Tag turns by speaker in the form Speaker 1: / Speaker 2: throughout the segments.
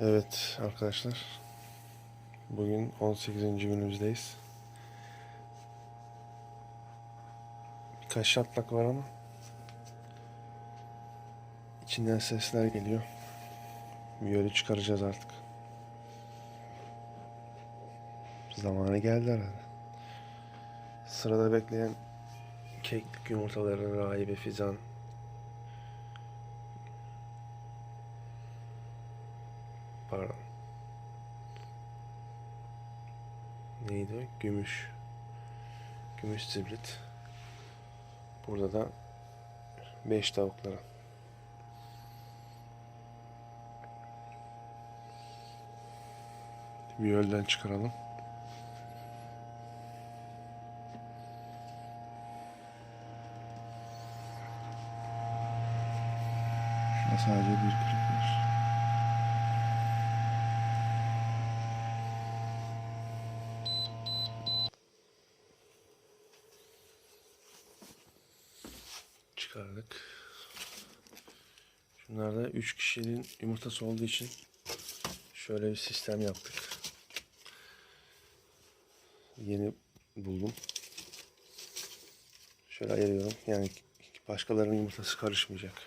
Speaker 1: Evet arkadaşlar. Bugün 18. günümüzdeyiz. Birkaç şatlak var ama içinden sesler geliyor. Viyolü çıkaracağız artık. Zamanı geldi herhalde. Sırada bekleyen keklik yumurtaları, rahibe fizan, pardon. Neydi? Gümüş. Gümüş zibrit. Burada da 5 tavuklara. Viyolden çıkaralım. Şuna sadece bir kırık var. Çıkardık. Şunlar da 3 kişinin yumurtası olduğu için şöyle bir sistem yaptık. Yeni buldum. Şöyle ayırıyorum. Yani başkalarının yumurtası karışmayacak.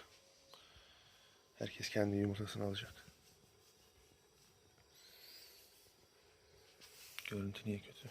Speaker 1: Herkes kendi yumurtasını alacak. Görüntü niye kötü?